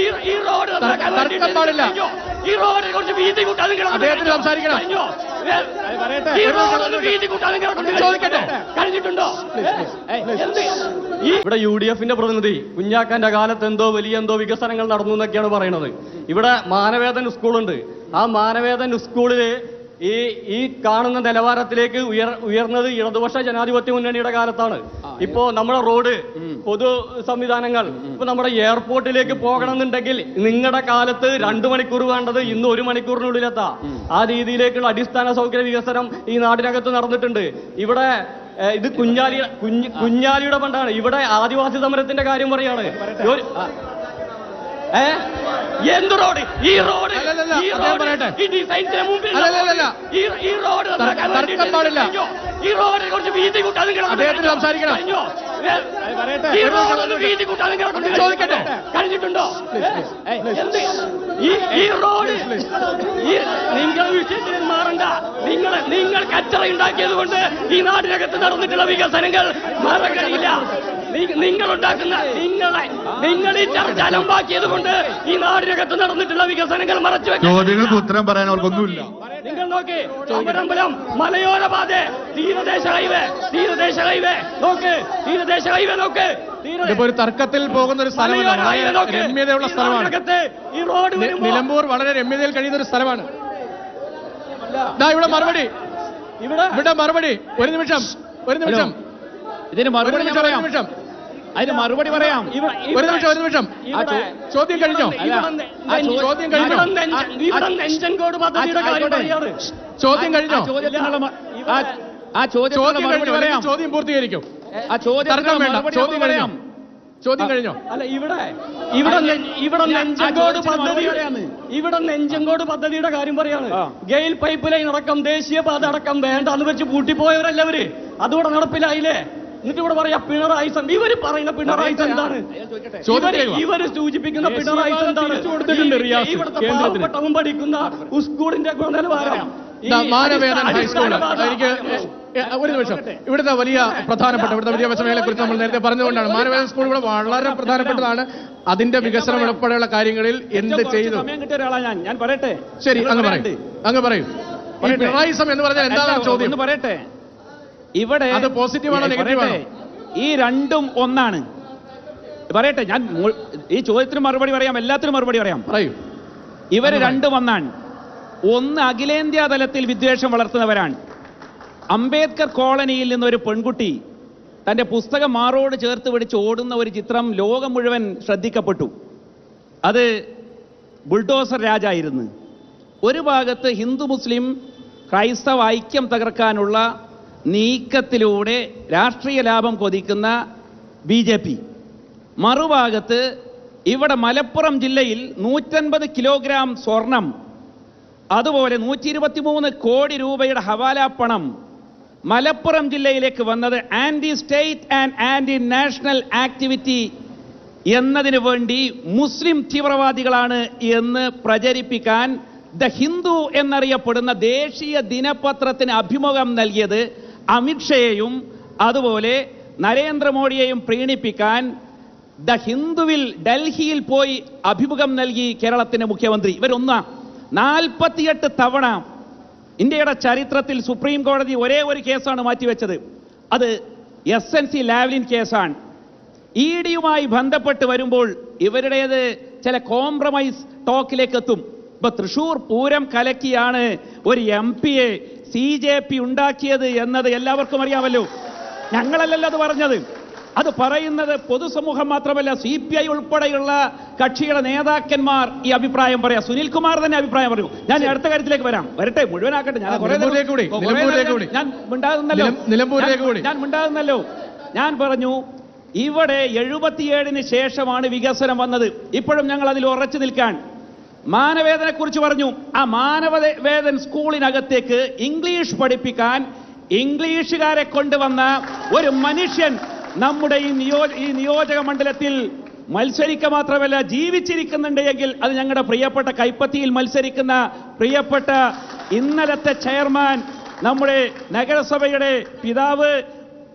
ഈ ഈ റോഡ് തർക്കം പാടില്ല. ഈ റോഡിനെ കുറിച്ച് വീതി കൂട്ടാൻ നിങ്ങൾ അദ്ദേഹത്തിന് സംസാരിക്കണം. ഈ റോഡിന് വീതി കൂട്ടാൻ നിങ്ങളെ ചോദിക്കട്ടെ? കഴിഞ്ഞിട്ടുണ്ടോ? എന്ത് ഇവിടെ യു ഡി എഫിന്റെ പ്രതിനിധി കുഞ്ഞാക്കാന്റെ കാലത്ത് എന്തോ വലിയ എന്തോ വികസനങ്ങൾ നടന്നു എന്നൊക്കെയാണ് പറയുന്നത്. ഇവിടെ മാനവേദൻ സ്കൂളുണ്ട്. ആ മാനവേദൻ സ്കൂളിൽ ഈ ഈ കാണുന്ന നിലവാരത്തിലേക്ക് ഉയർ ഉയർന്നത് ഇടതുപക്ഷ ജനാധിപത്യ മുന്നണിയുടെ കാലത്താണ്. ഇപ്പോ നമ്മുടെ റോഡ് പൊതു സംവിധാനങ്ങൾ ഇപ്പൊ നമ്മുടെ എയർപോർട്ടിലേക്ക് പോകണമെന്നുണ്ടെങ്കിൽ നിങ്ങളുടെ കാലത്ത് രണ്ടു മണിക്കൂർ വേണ്ടത് ഇന്ന് ഒരു മണിക്കൂറിനുള്ളിലെത്താ. ആ രീതിയിലേക്കുള്ള അടിസ്ഥാന സൗകര്യ വികസനം ഈ നാടിനകത്ത് നടന്നിട്ടുണ്ട്. ഇവിടെ ഇത് കുഞ്ഞാലി കുഞ്ഞ് കുഞ്ഞാലിയുടെ പണ്ടാണ്. ഇവിടെ ആദിവാസി സമരത്തിന്റെ കാര്യം പറയാണ്. ഏ? എന്ത് റോഡ്? ഈ റോഡ്. ഈ റോഡ്. ഈ ഡിസൈൻസിന് മുമ്പിൽ. ഈ റോഡ് നന്നാക്കാൻ തർക്കം പാടില്ല. ഈ റോഡിനെ കുറിച്ച് വീതി അദ്ദേഹത്തിന് സംസാരിക്കണം. ഈ വീതി ചോദിക്കട്ടെ? കഴിഞ്ഞിട്ടുണ്ടോ? ഏ? എന്ത്? ഈ റോഡ് നിങ്ങൾ വിഷയത്തിൽ മാറണ്ട. നിങ്ങൾ നിങ്ങൾ കച്ചറ ഉണ്ടാക്കിയത് കൊണ്ട് ഈ നാടിനകത്ത് നടന്നിട്ടുള്ള വികസനങ്ങൾ നി- നിങ്ങൾ ഉണ്ടാക്കുന്ന നിങ്ങളെ നിങ്ങൾ ഈ ചർച്ച അലമ്പാക്കിയത് കൊണ്ട് ഈ നാടിനകത്ത് നടന്നിട്ടുള്ള വികസനങ്ങൾ മറച്ചു ചോദ്യങ്ങൾക്ക് ഉത്തരം പറയാൻ അവർക്കൊന്നുമില്ല. നിങ്ങൾ നോക്കി അമരമ്പലം മലയോര പാത തീരദേശ ഹൈവേ തീരദേശ ഹൈവേ നോക്ക് തീരദേശ ഹൈവേ നോക്ക്. ഇതിപ്പോ ഒരു തർക്കത്തിൽ പോകുന്ന ഒരു സ്ഥലമാണ്. രമ്യതയുള്ള സ്ഥലമാണ്. നാടിനകത്ത് ഈ റോഡ് നിലമ്പൂർ വളരെ രമ്യതയിൽ കഴിയുന്ന ഒരു സ്ഥലമാണ്. ദാ ഇവിടെ മറുപടി. ഇവിടെ? ഇവിടെ മറുപടി. ഒരു നിമിഷം. ഒരു നിമിഷം. ഇതിന് മറുപടി നിമിഷം. അതിന് മറുപടി പറയാം. ഒരു നിമിഷം ഒരു നിമിഷം. ചോദ്യം കഴിഞ്ഞോ? ചോദ്യം കഴിഞ്ഞോ? പദ്ധതിയുടെ. ചോദ്യം കഴിഞ്ഞോ? ആ ചോദ്യം ചോദ്യം പൂർത്തീകരിക്കും. ആ ചോദ്യം വേണ്ട. ചോദ്യം കഴിഞ്ഞോ? ചോദ്യം കഴിഞ്ഞോ? അല്ല ഇവിടെ ഇവിടെ ഇവിടെ നെഞ്ചങ്കോട് പദ്ധതിയുടെയാണ് പദ്ധതി മറുപടി പറയാന്ന്. ഇവിടെ നെഞ്ചങ്കോട് പദ്ധതിയുടെ കാര്യം പറയാണ് ഗെയിൽ പൈപ്പ് ലൈൻ അടക്കം ദേശീയപാത അടക്കം വേണ്ട എന്ന് വെച്ച് പൂട്ടിപ്പോയവരല്ലവര് അതുകൂടെ നടപ്പിലായില്ലേ? എന്നിട്ട് ഇവിടെ പറയാ പിണറായി സന്ധി ഇവർ പറയുന്ന പിണറായി എന്താണ് ഇവർ. സൂചിപ്പിക്കുന്ന പിണറായി എന്താണ് ഇവിടുത്തെ പാവപ്പെട്ടവും പഠിക്കുന്ന സ്കൂളിന്റെ ഗുണനിലവാരം. മാനവേദൻ ഹൈസ്കൂൾ എനിക്ക് ഒരു നിമിഷം. ഇവിടുത്തെ വലിയ പ്രധാനപ്പെട്ട ഇവിടുത്തെ വിദ്യാഭ്യാസ മേഖലയെ കുറിച്ച് നമ്മൾ നേരത്തെ പറഞ്ഞുകൊണ്ടാണ്. മാനവേദൻ സ്കൂൾ ഇവിടെ വളരെ പ്രധാനപ്പെട്ടതാണ്. അതിന്റെ വികസനം ഉൾപ്പെടെയുള്ള കാര്യങ്ങളിൽ എന്ത് ചെയ്തു? സമയം കിട്ടിയ ഒരാളാ ഞാൻ. ഞാൻ പറയട്ടെ? ശരി അങ്ങ്. പറയും. അങ്ങ് പറയും. ഈ എന്ന് പറഞ്ഞാൽ എന്താണ് ചോദ്യം? ഒന്ന് പറയട്ടെ. ഇവിടെ അത് പോസിറ്റീവാണോ പറയട്ടെ. ഈ രണ്ടും ഒന്നാണ്. പറയട്ടെ ഞാൻ ഈ ചോദ്യത്തിന് മറുപടി പറയാം എല്ലാത്തിനും മറുപടി പറയാം. പറയൂ. ഇവർ ഒന്ന് രണ്ടും ഒന്നാണ്. ഒന്ന് അഖിലേന്ത്യാ തലത്തിൽ വിദ്വേഷം വളർത്തുന്നവരാണ്. അംബേദ്കർ കോളനിയിൽ നിന്നൊരു പെൺകുട്ടി തന്റെ പുസ്തകം മാറോട് ചേർത്ത് പിടിച്ച് ഓടുന്ന ഒരു ചിത്രം ലോകം മുഴുവൻ ശ്രദ്ധിക്കപ്പെട്ടു. അത് ബുൾഡോസർ രാജായിരുന്നു. ഒരു ഭാഗത്ത് ഹിന്ദു മുസ്ലിം ക്രൈസ്തവ ഐക്യം തകർക്കാനുള്ള നീക്കത്തിലൂടെ രാഷ്ട്രീയ ലാഭം കൊതിക്കുന്ന ബി ജെ പി. മറുഭാഗത്ത് ഇവിടെ മലപ്പുറം ജില്ലയിൽ നൂറ്റൻപത് കിലോഗ്രാം സ്വർണം അതുപോലെ നൂറ്റി ഇരുപത്തി മൂന്ന് കോടി രൂപയുടെ ഹവാല പണം മലപ്പുറം ജില്ലയിലേക്ക് വന്നത് anti state and anti national activity എന്നതിനു വേണ്ടി മുസ്ലിം തീവ്രവാദികളാണ് എന്ന് പ്രചരിപ്പിക്കാൻ ദ ഹിന്ദു എന്നറിയപ്പെടുന്ന ദേശീയ ദിനപത്രത്തിന് അഭിമുഖം നൽകിയത് അമിത്ഷയെയും അതുപോലെ നരേന്ദ്രമോദിയെയും പ്രീണിപ്പിക്കാൻ ദ ഹിന്ദുവിൽ ഡൽഹിയിൽ പോയി അഭിമുഖം നൽകി കേരളത്തിന്റെ മുഖ്യമന്ത്രി. ഇവരൊന്നാ നാൽപ്പത്തിയെട്ട് തവണ ഇന്ത്യയുടെ ചരിത്രത്തിൽ സുപ്രീം കോടതി ഒരേ ഒരു കേസാണ് മാറ്റിവെച്ചത്. അത് എസ് എൻ സി ലാവ്ലിൻ കേസാണ്. ഇ ഡിയുമായി ബന്ധപ്പെട്ട് വരുമ്പോൾ ഇവരുടേത് ചില കോംപ്രമൈസ് ടോക്കിലേക്ക് എത്തും. ഇപ്പൊ തൃശൂർ പൂരം കലക്കിയാണ് ഒരു M A C J P ഉണ്ടാക്കിയത് എന്നത് എല്ലാവർക്കും അറിയാമല്ലോ. ഞങ്ങളല്ലല്ലോ അത് പറഞ്ഞത്. അത് പറയുന്നത് പൊതുസമൂഹം മാത്രമല്ല സി പി ഐ ഉൾപ്പെടെയുള്ള കക്ഷിയുടെ നേതാക്കന്മാർ ഈ അഭിപ്രായം പറയാം. സുനിൽകുമാർ തന്നെ അഭിപ്രായം പറയൂ. ഞാൻ അടുത്ത കാര്യത്തിലേക്ക് വരാം. വരട്ടെ മുഴുവനാക്കട്ടെ. ഞാൻ. ഞാൻ മിണ്ടാകുന്നല്ലോ. ഞാൻ മിണ്ടാകുന്നല്ലോ ഞാൻ പറഞ്ഞു ഇവിടെ എഴുപത്തിയേഴിന് ശേഷമാണ് വികസനം വന്നത്. ഇപ്പോഴും ഞങ്ങൾ അതിൽ ഉറച്ചു നിൽക്കാൻ. മാനവേദനെ കുറിച്ച് പറഞ്ഞു. ആ മാനവവേദൻ സ്കൂളിനകത്തേക്ക് ഇംഗ്ലീഷ് പഠിപ്പിക്കാൻ ഇംഗ്ലീഷുകാരെ കൊണ്ടുവന്ന ഒരു മനുഷ്യൻ നമ്മുടെ ഈ നിയോ ഈ നിയോജക മണ്ഡലത്തിൽ മത്സരിക്കുക മാത്രമല്ല ജീവിച്ചിരിക്കുന്നുണ്ട് എങ്കിൽ അത് ഞങ്ങളുടെ പ്രിയപ്പെട്ട കൈപ്പത്തിയിൽ മത്സരിക്കുന്ന പ്രിയപ്പെട്ട ഇന്നലത്തെ ചെയർമാൻ നമ്മുടെ നഗരസഭയുടെ പിതാവ്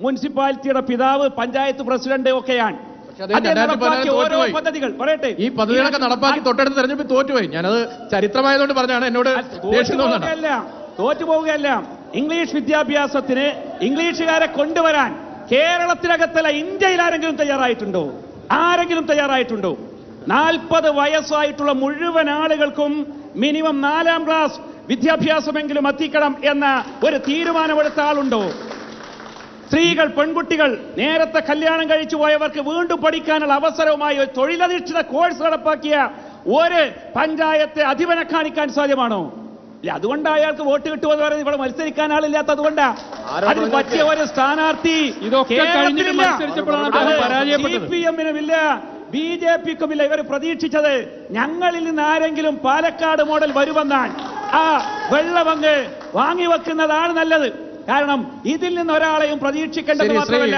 മുനിസിപ്പാലിറ്റിയുടെ പിതാവ് പഞ്ചായത്ത് പ്രസിഡന്റ് ഒക്കെയാണ്. പദ്ധതികൾ. പറയട്ടെ. ഈ പദ്ധതികളൊക്കെ നടപ്പാക്കി തൊട്ടടുത്ത് തെരഞ്ഞെടുപ്പിൽ തോറ്റുപോയി. ഞാനത് ചരിത്രമായതുകൊണ്ട് പറഞ്ഞാണ് എന്നോട് തോറ്റുപോവുകയല്ല ഇംഗ്ലീഷ് വിദ്യാഭ്യാസത്തിന് ഇംഗ്ലീഷുകാരെ കൊണ്ടുവരാൻ കേരളത്തിനകത്തല്ല ഇന്ത്യയിൽ ആരെങ്കിലും തയ്യാറായിട്ടുണ്ടോ? ആരെങ്കിലും തയ്യാറായിട്ടുണ്ടോ? നാൽപ്പത് വയസ്സായിട്ടുള്ള മുഴുവൻ ആളുകൾക്കും മിനിമം നാലാം ക്ലാസ് വിദ്യാഭ്യാസമെങ്കിലും എത്തിക്കണം എന്ന ഒരു തീരുമാനമെടുത്ത ആളുണ്ടോ? സ്ത്രീകൾ പെൺകുട്ടികൾ നേരത്തെ കല്യാണം കഴിച്ചു പോയവർക്ക് വീണ്ടും പഠിക്കാനുള്ള അവസരവുമായി ഒരു തൊഴിലധിഷ്ഠിത കോഴ്സ് നടപ്പാക്കിയ ഒരു പഞ്ചായത്തെ അധിപനെ കാണിക്കാൻ സാധ്യമാണോ? ഇല്ല അതുകൊണ്ട് അയാൾക്ക് വോട്ട് കിട്ടുമെന്ന് പറയുന്നത് ഇവിടെ മത്സരിക്കാൻ ആളില്ലാത്ത അതുകൊണ്ടാ. അതിന് പറ്റിയ ഒരു സ്ഥാനാർത്ഥി ഇതൊക്കെ ബി ജെ പിക്കുമില്ല. ഇവർ പ്രതീക്ഷിച്ചത് ഞങ്ങളിൽ നിന്ന് ആരെങ്കിലും പാലക്കാട് മോഡൽ വരുമെന്നാണ്. ആ വെള്ളമങ്ങ് വാങ്ങിവെക്കുന്നതാണ് നല്ലത്. കാരണം ഇതിൽ നിന്ന് ഒരാളെയും പ്രതീക്ഷിക്കേണ്ടത് മാത്രമല്ല.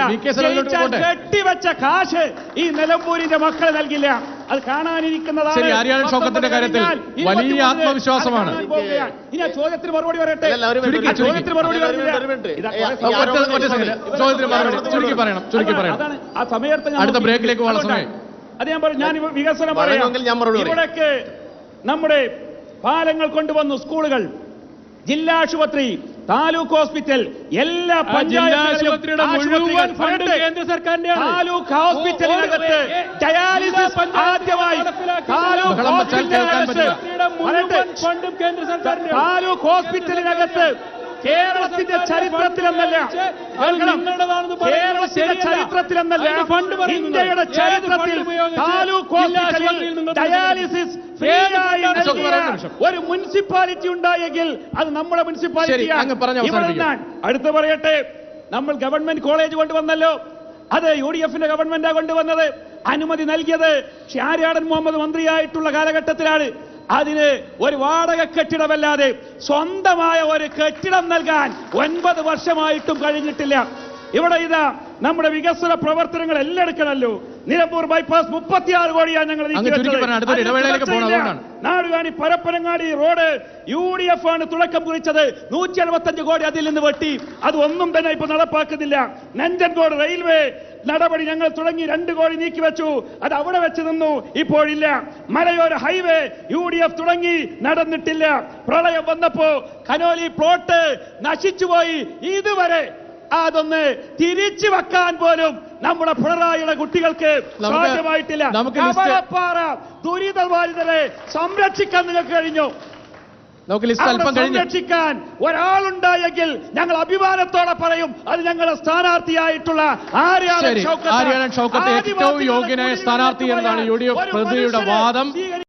കെട്ടിവെച്ച കാശ് ഈ നിലമ്പൂരിന്റെ മക്കൾ നൽകില്ല. അത് കാണാനിരിക്കുന്നതാണ്. ശരി, ആര്യാടൻ ഷൗക്കത്തിന്റെ കാര്യത്തിൽ വലിയ ആത്മവിശ്വാസമാണ്. ഇനി ചോദ്യത്തിന് മറുപടി പറയട്ടെ? ചോദ്യത്തിന് മറുപടി ചോദ്യത്തിന് മറുപടി ചുരുക്കി പറയണം ചുരുക്കി പറയണം. ആ സമയത്ത് അടുത്ത ബ്രേക്കിലേക്ക് അതുകൊണ്ടാണ്. സമയം. അത് ഞാൻ പറഞ്ഞു ഞാൻ വികസനം പറയാം. ഇവിടേക്ക് നമ്മുടെ പാലങ്ങൾ കൊണ്ടുവന്നു സ്കൂളുകൾ. ജില്ലാ ആശുപത്രി താലൂക്ക് ഹോസ്പിറ്റൽ എല്ലാ ആശുപത്രികൾ മുഴുവൻ ഫണ്ട്. കേന്ദ്ര സർക്കാരിന്റെ താലൂക്ക് ഹോസ്പിറ്റലിനകത്ത് ഡയാലിസിസ് ആദ്യമായി താലൂക്ക് ഹോസ്പിറ്റലിനകത്ത് പറ്റില്ല. മുഴുവൻ ഫണ്ടും കേന്ദ്ര സർക്കാരിന്റെ താലൂക്ക് ഹോസ്പിറ്റലിനകത്ത് കേരളത്തിന്റെ ചരിത്രത്തിലെന്നല്ല. കേരളത്തിന്റെ. ചരിത്രത്തിലെന്നല്ല ഇന്ത്യയുടെ ചരിത്രത്തിൽ താലൂക്ക് ഹോസ്പിറ്റലിൽ ഡയാലിസിസ് ഒരു മുനിസിപ്പാലിറ്റി ഉണ്ടായെങ്കിൽ അത് നമ്മുടെ മുനിസിപ്പാലിറ്റി അടുത്ത് പറയട്ടെ നമ്മൾ ഗവൺമെന്റ് കോളേജ് കൊണ്ടുവന്നല്ലോ. അത് യു ഡി എഫിന്റെ ഗവൺമെന്റാണ് കൊണ്ടുവന്നത്. അനുമതി നൽകിയത് ഷാരിയാടൻ മുഹമ്മദ് മന്ത്രിയായിട്ടുള്ള കാലഘട്ടത്തിലാണ്. അതിന് ഒരു വാടക കെട്ടിടമല്ലാതെ സ്വന്തമായ ഒരു കെട്ടിടം നൽകാൻ ഒൻപത് വർഷമായിട്ടും കഴിഞ്ഞിട്ടില്ല. ഇവിടെ ഇതാ നമ്മുടെ വികസന പ്രവർത്തനങ്ങൾ എല്ലാം എടുക്കണല്ലോ. നിലമ്പൂർ ബൈപ്പാസ് മുപ്പത്തിയാറ് കോടിയാണ് ഞങ്ങൾ Nadukani Parappanangadi road U D F ആണ് തുടക്കം കുറിച്ചത്. നൂറ്റി എഴുപത്തഞ്ച് കോടി അതിൽ നിന്ന് വെട്ടി. അത് ഒന്നും തന്നെ ഇപ്പൊ നടപ്പാക്കുന്നില്ല. നഞ്ചൻകോട് റെയിൽവേ നടപടി ഞങ്ങൾ തുടങ്ങി രണ്ട് കോടി നീക്കി വെച്ചു അത് അവിടെ വെച്ച് നിന്നു. ഇപ്പോഴില്ല. മലയോര ഹൈവേ യു ഡി എഫ് തുടങ്ങി. നടന്നിട്ടില്ല. പ്രളയം വന്നപ്പോ കനോലി പ്ലോട്ട് നശിച്ചുപോയി. ഇതുവരെ അതൊന്ന് തിരിച്ചു വെക്കാൻ പോലും നമ്മുടെ പിണറായിയുടെ കുട്ടികൾക്ക് സാധ്യമായിട്ടില്ല. കവളപ്പാറ ദുരിതബാധിതരെ സംരക്ഷിക്കാൻ നിങ്ങൾക്ക് കഴിഞ്ഞു. നമുക്ക് ലിസ്റ്റ് അല്പം കഴിഞ്ഞു. സംരക്ഷിക്കാൻ ഒരാളുണ്ടായെങ്കിൽ ഞങ്ങൾ അഭിമാനത്തോടെ പറയും അത് ഞങ്ങളുടെ സ്ഥാനാർത്ഥിയായിട്ടുള്ള ആര്യാണ് ഷൗക്കത്ത് ഏറ്റവും യോഗ്യനായ സ്ഥാനാർത്ഥി എന്നതാണ് യു ഡി എഫ് പ്രതിയുടെ വാദം.